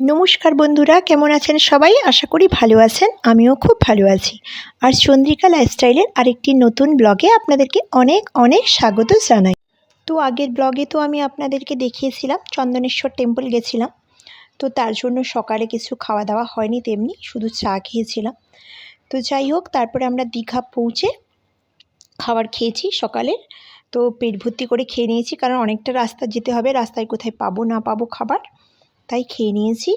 নমস্কার বন্ধুরা, কেমন আছেন সবাই? আশা করি ভালো আছেন, আমিও খুব ভালো আছি। আর চন্দ্রিকা লাইফস্টাইলের আরেকটি নতুন ব্লগে আপনাদেরকে অনেক অনেক স্বাগত জানাই। তো আগের ব্লগে তো আমি আপনাদেরকে দেখিয়েছিলাম, চন্দনেশ্বর টেম্পল গেছিলাম। তো তার জন্য সকালে কিছু খাওয়া দাওয়া হয়নি তেমনি, শুধু চা খেয়েছিলাম। তো যাই হোক, তারপরে আমরা দীঘা পৌঁছে খাবার খেয়েছি সকালের। তো পেট ভর্তি করে খেয়ে নিয়েছি, কারণ অনেকটা রাস্তা যেতে হবে, রাস্তায় কোথায় পাবো না পাবো খাবার। তাই খেয়ে নিয়েছি।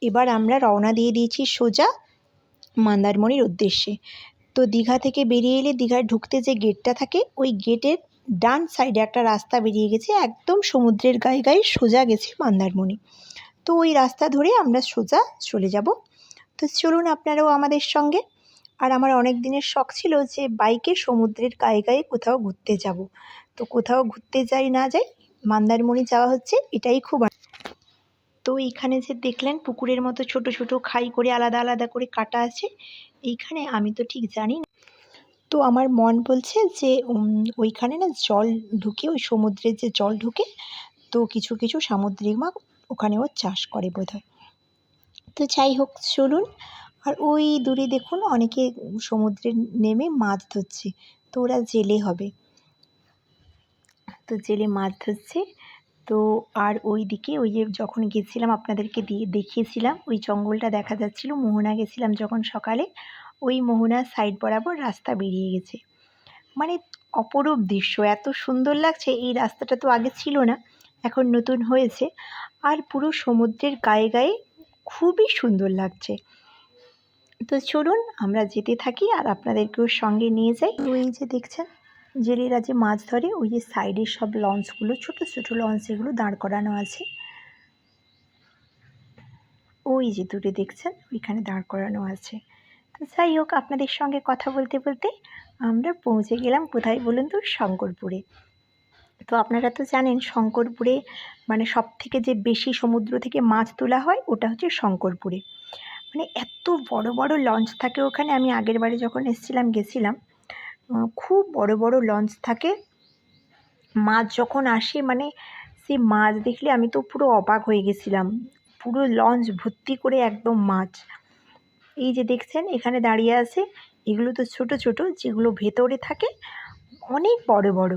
এবার আমরা রওনা দিয়ে দিয়েছি সোজা মন্দারমণির উদ্দেশ্যে। তো দীঘা থেকে বেরিয়ে এলে দীঘায় ঢুকতে যে গেটটা থাকে, ওই গেটের ডান সাইডে একটা রাস্তা বেরিয়ে গেছে, একদম সমুদ্রের গায়ে গায়ে সোজা গেছে মন্দারমণি। তো ওই রাস্তা ধরে আমরা সোজা চলে যাব। তো চলুন আপনারাও আমাদের সঙ্গে। আর আমার অনেক দিনের শখ ছিল যে বাইকে সমুদ্রের গায়ে গায়ে কোথাও ঘুরতে যাব। তো কোথাও ঘুরতে যাই না যাই, মন্দারমণি যাওয়া হচ্ছে, এটাই খুব তো এইখানে যে দেখলেন পুকুরের মতো ছোট ছোট খাই করে আলাদা আলাদা করে কাটা আছে, এইখানে আমি তো ঠিক জানি না। তো আমার মন বলছে যে ওইখানে না জল ঢুকে, ওই সমুদ্রের যে জল ঢুকে, তো কিছু কিছু সামুদ্রিক মাছ ওখানেও চাষ করে বোধহয়। তো যাই হোক, চলুন। আর ওই দূরে দেখুন, অনেকে সমুদ্রে নেমে মাছ ধরছে। তো ওরা জেলে হবে। তো জেলে মাছ ধরছে। তো আর ওই দিকে ওই যে যখন গেছিলাম আপনাদেরকে দিয়ে দেখিয়েছিলাম, ওই জঙ্গলটা দেখা যাচ্ছিল, মোহনা গেছিলাম যখন সকালে, ওই মোহনার সাইড বরাবর রাস্তা বেরিয়ে গেছে। মানে অপরূপ দৃশ্য, এত সুন্দর লাগছে, এই রাস্তাটা তো আগে ছিল না, এখন নতুন হয়েছে, আর পুরো সমুদ্রের গায়ে গায়ে খুবই সুন্দর লাগছে। তো চলুন আমরা যেতে থাকি আর আপনাদেরকেও সঙ্গে নিয়ে যাই। এই যে দেখছেন জেলেরা যে মাছ ধরে, ওই যে সাইডের সব লঞ্চগুলো ছোট ছোট লঞ্চ এগুলো দাঁড় করানো আছে। ওই যে দূরে দেখছেন, ওইখানে দাঁড় করানো আছে। তো যাই হোক, আপনাদের সঙ্গে কথা বলতে বলতে আমরা পৌঁছে গেলাম কোথায় বলুন তো? শঙ্করপুরে। তো আপনারা তো জানেন, শঙ্করপুরে মানে সব থেকে যে বেশি সমুদ্র থেকে মাছ তোলা হয়, ওটা হচ্ছে শঙ্করপুরে। মানে এত বড় বড় লঞ্চ থাকে ওখানে। আমি আগের বারে যখন এসেছিলাম, গেছিলাম খুব বড় বড় লঞ্চ থাকে। মাছ যখন আসে মানে সেই মাছ দেখলে আমি তো পুরো অবাক হয়ে গেছিলাম। পুরো লঞ্চ ভর্তি করে একদম মাছ। এই যে দেখছেন, এখানে দাঁড়িয়ে আছে। এগুলো তো ছোট ছোট, যেগুলো ভেতরে থাকে, অনেক বড় বড়।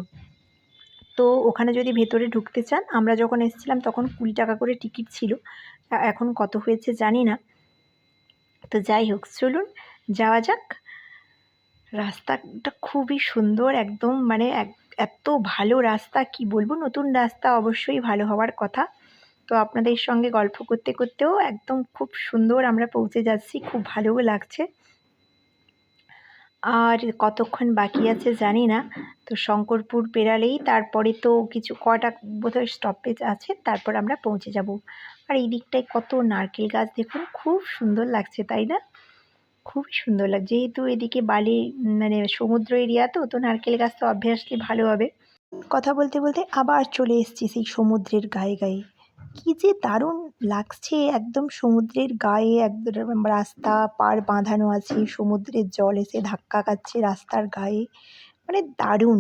তো ওখানে যদি ভেতরে ঢুকতে চান, আমরা যখন এসেছিলাম তখন কুড়ি টাকা করে টিকিট ছিল। এখন কত হয়েছে জানি না। তো যাই হোক, চলুন, যাওয়া যাক। রাস্তাটা খুবই সুন্দর, একদম মানে এত ভালো রাস্তা, কি বলব? নতুন রাস্তা অবশ্যই ভালো হওয়ার কথা। তো আপনাদের সঙ্গে গল্প করতে করতেও একদম খুব সুন্দর আমরা পৌঁছে যাচ্ছি, খুব ভালোও লাগছে। আর কতক্ষণ বাকি আছে জানি না, তো শঙ্করপুর পেরালেই, তারপরে তো কিছু কটা বোধহয় স্টপেজ আছে, তারপর আমরা পৌঁছে যাব। আর এই দিকটায় কত নারকেল গাছ দেখুন, খুব সুন্দর লাগছে, তাই না? খুবই সুন্দর লাগছে। যেহেতু এদিকে বালি মানে সমুদ্র এরিয়া তো তো নারকেল গাছ তো অবভিয়াসলি ভালো হবে। কথা বলতে বলতে আবার চলে এসেছি সেই সমুদ্রের গায়ে গায়ে। কি যে দারুণ লাগছে একদম সমুদ্রের গায়ে, একদম রাস্তা পার বাঁধানো আছে, সমুদ্রের জল এসে ধাক্কা খাচ্ছে রাস্তার গায়ে। মানে দারুণ।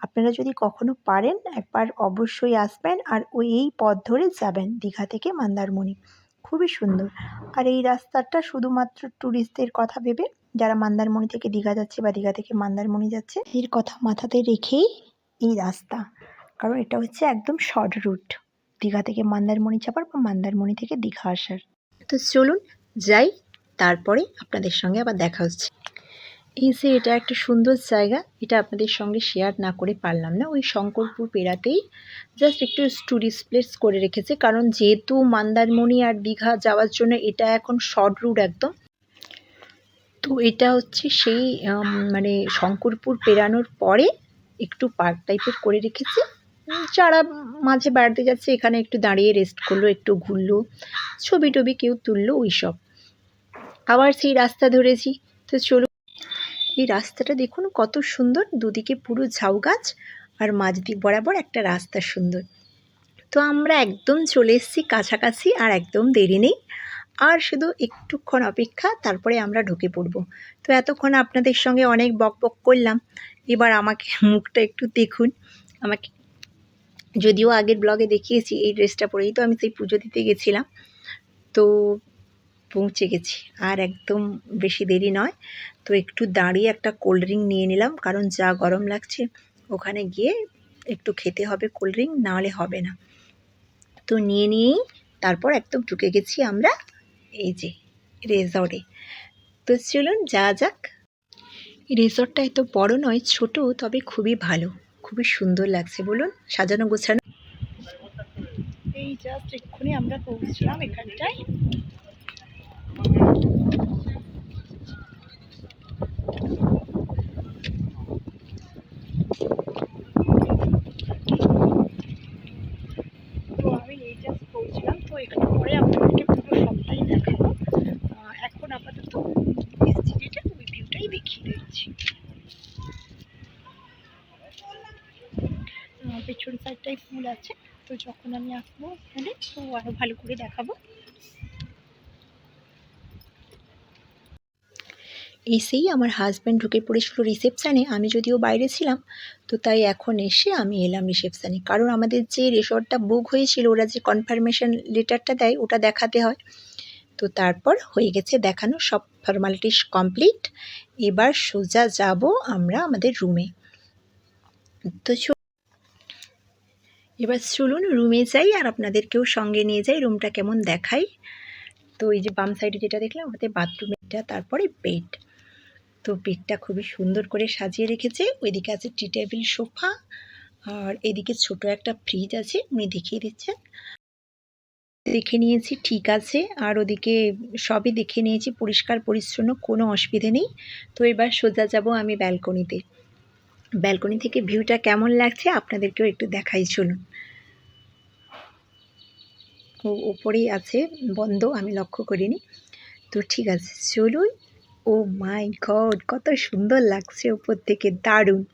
আপনারা যদি কখনো পারেন, একবার অবশ্যই আসবেন আর ওই এই পথ ধরে যাবেন দীঘা থেকে মন্দারমণি। খুবই সুন্দর। আর এই রাস্তাটা শুধুমাত্র ট্যুরিস্টদের কথা ভেবে, যারা মন্দারমণি থেকে দীঘা যাচ্ছে বা দীঘা থেকে মন্দারমণি যাচ্ছে এর কথা মাথাতে রেখেই এই রাস্তা। কারণ এটা হচ্ছে একদম শর্ট রুট দীঘা থেকে মন্দারমণি যাবার বা মন্দারমণি থেকে দীঘা আসার। তো চলুন যাই, তারপরে আপনাদের সঙ্গে আবার দেখা হচ্ছে। এই যে এটা একটা সুন্দর জায়গা, এটা আপনাদের সঙ্গে শেয়ার না করে পারলাম না। ওই শঙ্করপুর পেরাতেই জাস্ট একটু ট্যুরিস্ট প্লেস করে রেখেছে। কারণ যেহেতু মন্দারমণি আর দীঘা যাওয়ার জন্য এটা এখন শর্ট রুট একদম। তো এটা হচ্ছে সেই মানে শঙ্করপুর পেরানোর পরে একটু পার্ক টাইপের করে রেখেছে। যারা মাঝে বেড়াতে যাচ্ছে, এখানে একটু দাঁড়িয়ে রেস্ট করল, একটু ঘুরলো ছবি টবি কেউ তুললো ওই সব আবার সেই রাস্তা ধরেছি। তো চলো এই রাস্তাটা দেখুন, কত সুন্দর। দুদিকে পুরো ঝাউ গাছ আর মাঝ দিক বরাবর একটা রাস্তা সুন্দর। তো আমরা একদম চলে এসেছি কাছাকাছি আর একদম দেরি নেই। আর শুধু একটুক্ষণ অপেক্ষা, তারপরে আমরা ঢুকে পড়ব। তো এতক্ষণ আপনাদের সঙ্গে অনেক বক বক করলাম। এবার আমাকে মুখটা একটু দেখুন। আমাকে যদিও আগের ব্লগে দেখিয়েছি, এই ড্রেসটা পরেই তো আমি সেই পুজো দিতে গেছিলাম। তো পৌঁছে গেছি। আর একদম বেশি দেরি নয়। তো একটু দাঁড়িয়ে একটা কোল্ড ড্রিঙ্ক নিয়ে নিলাম, কারণ যা গরম লাগছে, ওখানে গিয়ে একটু খেতে হবে কোল্ড ড্রিঙ্ক নাহলে হবে না। তো নিয়ে নিয়েই তারপর একদম ঢুকে গেছি আমরা এই যে রেজর্টে তো চলুন যা যাক। রিসর্টটা এত বড় নয়, ছোট, তবে খুবই ভালো, খুবই সুন্দর লাগছে, বলুন, সাজানো গোছানো। এই জাস্ট এক্ষুনি আমরা পৌঁছলাম এখানটায় তো আমি এই জাস্ট পৌঁছলাম তো এখানে পরে আপনাদেরকে পুরো সবটাই দেখাবো আহ, এখন আপাতত এসছি যেটা ওই ভিউটাই দেখিয়ে দিচ্ছি আহ, সাইডটাই ফুল আছে। তো যখন আমি আসব এখানে, তো আরও ভালো করে দেখাবো। এসেই আমার হাজব্যান্ড ঢুকে পড়েছিল রিসেপশানে আমি যদিও বাইরে ছিলাম, তো তাই এখন এসে আমি এলাম রিসেপশানে কারণ আমাদের যে রিসর্টটা বুক হয়েছিল, ওরা যে কনফার্মেশন লেটারটা দেয়, ওটা দেখাতে হয়। তো তারপর হয়ে গেছে দেখানো, সব ফর্মালিটিস কমপ্লিট এবার সোজা যাব আমরা আমাদের রুমে তো এবার চলুন রুমে যাই আর আপনাদেরকেও সঙ্গে নিয়ে যাই। রুমটা কেমন দেখাই? তো এই যে বাম সাইডে যেটা দেখলাম ওটাতে বাথরুমটা তারপরে বেড তো বেডটা খুবই সুন্দর করে সাজিয়ে রেখেছে। ওইদিকে আছে টি টেবিল সোফা আর এদিকে ছোট একটা ফ্রিজ আছে, উনি দেখিয়ে দিচ্ছেন। দেখে নিয়েছি, ঠিক আছে। আর ওদিকে সবই দেখে নিয়েছি, পরিষ্কার, পরিচ্ছন্ন, কোনো অসুবিধে নেই। তো এবার সোজা যাব আমি ব্যালকনিতে ব্যালকনি থেকে ভিউটা কেমন লাগছে আপনাদেরকেও একটু দেখাই, চলুন। ও ওপরেই আছে, বন্ধ, আমি লক্ষ্য করিনি। তো ঠিক আছে, চলুন। ও মাই গড, কত সুন্দর লাগছে ওপর থেকে, দারুণ।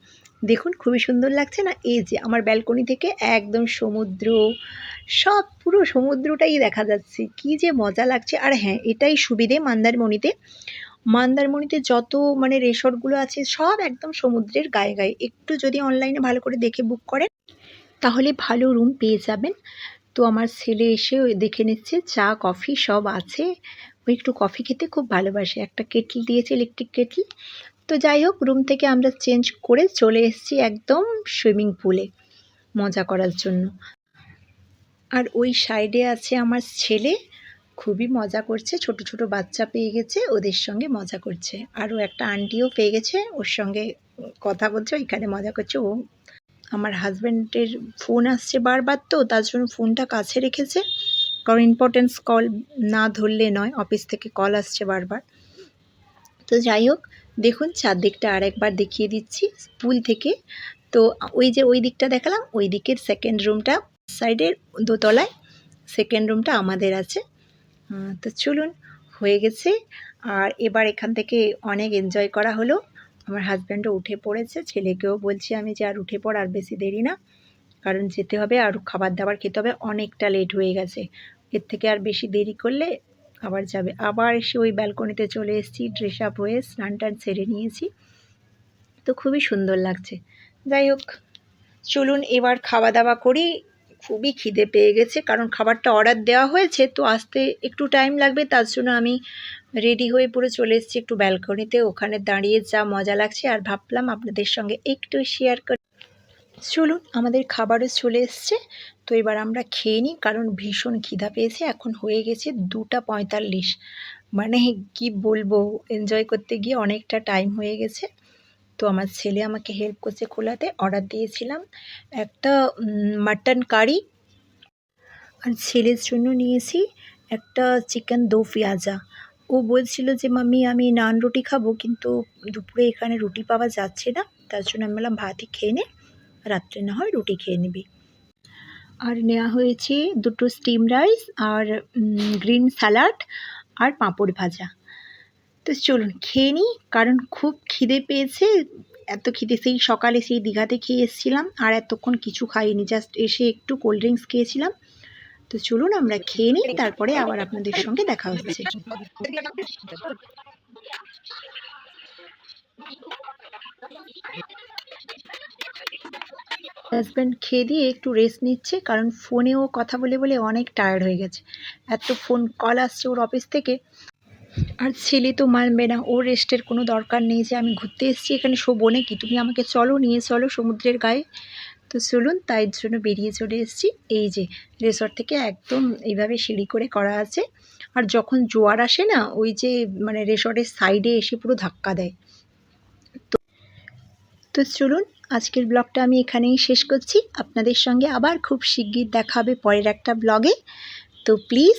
দেখুন, খুবই সুন্দর লাগছে না? এই যে, আমার ব্যালকনি থেকে একদম সমুদ্র, সব পুরো সমুদ্রটাই দেখা যাচ্ছে। কি যে মজা লাগছে। আর হ্যাঁ এটাই সুবিধে মন্দারমণিতে। মন্দারমণিতে যত মানে রিসর্টগুলো আছে, সব একদম সমুদ্রের গায়ে গায়ে। একটু যদি অনলাইনে ভালো করে দেখে বুক করেন, তাহলে ভালো রুম পেয়ে যাবেন। তো আমার ছেলে এসে দেখে নিচ্ছে, চা কফি সব আছে। ও একটু কফি খেতে খুব ভালোবাসে। একটা কেটল দিয়েছে ইলেকট্রিক কেটল তো যাই হোক রুম থেকে আমরা চেঞ্জ করে চলে এসেছি একদম সুইমিং পুলে মজা করার জন্য। আর ওই সাইডে আছে আমার ছেলে। খুবই মজা করছে। ছোট ছোট বাচ্চা পেয়ে গেছে, ওদের সঙ্গে মজা করছে। আরও একটা আন্টিও পেয়ে গেছে, ওর সঙ্গে কথা বলছে, ওইখানে মজা করছে। ও আমার হাজব্যান্ডের ফোন আসছে বারবার তো, তার জন্য ফোনটা কাছে রেখেছে। কারণ ইম্পর্টেন্স কল না ধরলে নয় অফিস থেকে কল আসছে বারবার। তো যাই হোক, দেখুন, চারদিকটা আরেকবার দেখিয়ে দিচ্ছি পুল থেকে। তো ওই যে ওই দিকটা দেখালাম, ওই দিকের সেকেন্ড রুমটা সাইডের দোতলায় সেকেন্ড রুমটা আমাদের আছে। তো চলুন, হয়ে গেছে। আর এবার এখান থেকে অনেক এনজয় করা হলো। আমার হাজব্যান্ডও উঠে পড়েছে। ছেলেকেও বলছি আমি যে আর উঠে পড়, আর বেশি দেরি না। কারণ যেতে হবে, আর খাবার দাবার খেতে হবে। অনেকটা লেট হয়ে গেছে। এর থেকে আর বেশি দেরি করলে আবার যাবে। আবার এসে ওই ব্যালকনিতে চলে এসেছি। ড্রেস আপ হয়ে স্নান টান সেরে নিয়েছি। তো খুবই সুন্দর লাগছে। যাই হোক, চলুন এবার খাওয়া দাওয়া করি। খুবই খিদে পেয়ে গেছে, কারণ খাবারটা অর্ডার দেওয়া হয়েছে, তো আসতে একটু টাইম লাগবে, তার জন্য আমি রেডি হয়ে পুরো চলে এসেছি একটু ব্যালকনিতে ওখানে দাঁড়িয়ে যা মজা লাগছে, আর ভাবলাম আপনাদের সঙ্গে একটু শেয়ার করি। চলুন, আমাদের খাবারও চলে এসছে, তো এবার আমরা খেয়ে নিই, কারণ ভীষণ খিদা পেয়েছে, এখন হয়ে গেছে দুটা পঁয়তাল্লিশ। মানে কি বলব এনজয় করতে গিয়ে অনেকটা টাইম হয়ে গেছে। তো আমার ছেলে আমাকে হেল্প করছে খোলাতে। অর্ডার দিয়েছিলাম একটা মাটন কারি আর ছেলের জন্য নিয়েছি একটা চিকেন দো পেঁয়াজা। ও বলছিল যে, মাম্মি, আমি নান রুটি খাব, কিন্তু দুপুরে এখানে রুটি পাওয়া যাচ্ছে না। তার জন্য আমি বললাম, ভাতই খেয়ে নে, রাত্রে না হয় রুটি খেয়ে নিবি। আর নেওয়া হয়েছে দুটো স্টিম রাইস আর গ্রিন স্যালাড আর পাঁপড় ভাজা। তো চলুন, খেয়ে নিই, কারণ খুব খিদে পেয়েছে। এত খিদে, সেই সকালে সেই দীঘাতে খেয়ে এসেছিলাম, আর এতক্ষণ কিছু খাইনি জাস্ট এসে একটু কোল্ড ড্রিঙ্কস খেয়েছিলাম। তো চলুন, আমরা খেয়ে নিই, তারপরে আবার আপনাদের সঙ্গে দেখা হচ্ছে। হাজব্যান্ড খেয়ে দিয়ে একটু রেস্ট নিচ্ছে, কারণ ফোনেও কথা বলে বলে অনেক টায়ার্ড হয়ে গেছে। এত ফোন কল আসছে ওর অফিস থেকে। আর ছেলে তো মানবে না, ওর রেস্টের কোনো দরকার নেই যে আমি ঘুরতে এসেছি এখানে শোবো নাকি? তুমি আমাকে চলো, নিয়ে চলো সমুদ্রের গায়ে। তো চলুন, তাই জন্য বেরিয়ে চলে এসেছি। এই যে রিসর্ট থেকে একদম এইভাবে সিঁড়ি করে করা আছে। আর যখন জোয়ার আসে না, ওই যে মানে রিসর্টের সাইডে এসে পুরো ধাক্কা দেয়। তো তো চলুন, আজকের ব্লগটা আমি এখানেই শেষ করছি। আপনাদের সঙ্গে আবার খুব শিগগির দেখা হবে পরের একটা ব্লগে তো প্লিজ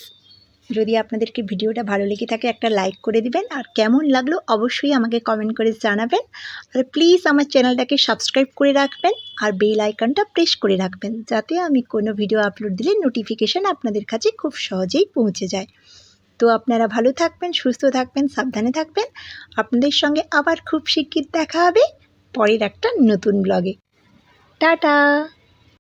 যদি আপনাদেরকে ভিডিওটা ভালো লেগে থাকে, একটা লাইক করে দিবেন। আর কেমন লাগল অবশ্যই আমাকে কমেন্ট করে জানাবেন। আর প্লিজ আমার চ্যানেলটাকে সাবস্ক্রাইব করে রাখবেন আর বেল আইকনটা প্রেস করে রাখবেন, যাতে আমি কোনো ভিডিও আপলোড দিলে নোটিফিকেশান আপনাদের কাছে খুব সহজেই পৌঁছে যায়। তো আপনারা ভালো থাকবেন, সুস্থ থাকবেন, সাবধানে থাকবেন। আপনাদের সঙ্গে আবার খুব শিগগির দেখা হবে পরের একটা নতুন ব্লগে টাটা!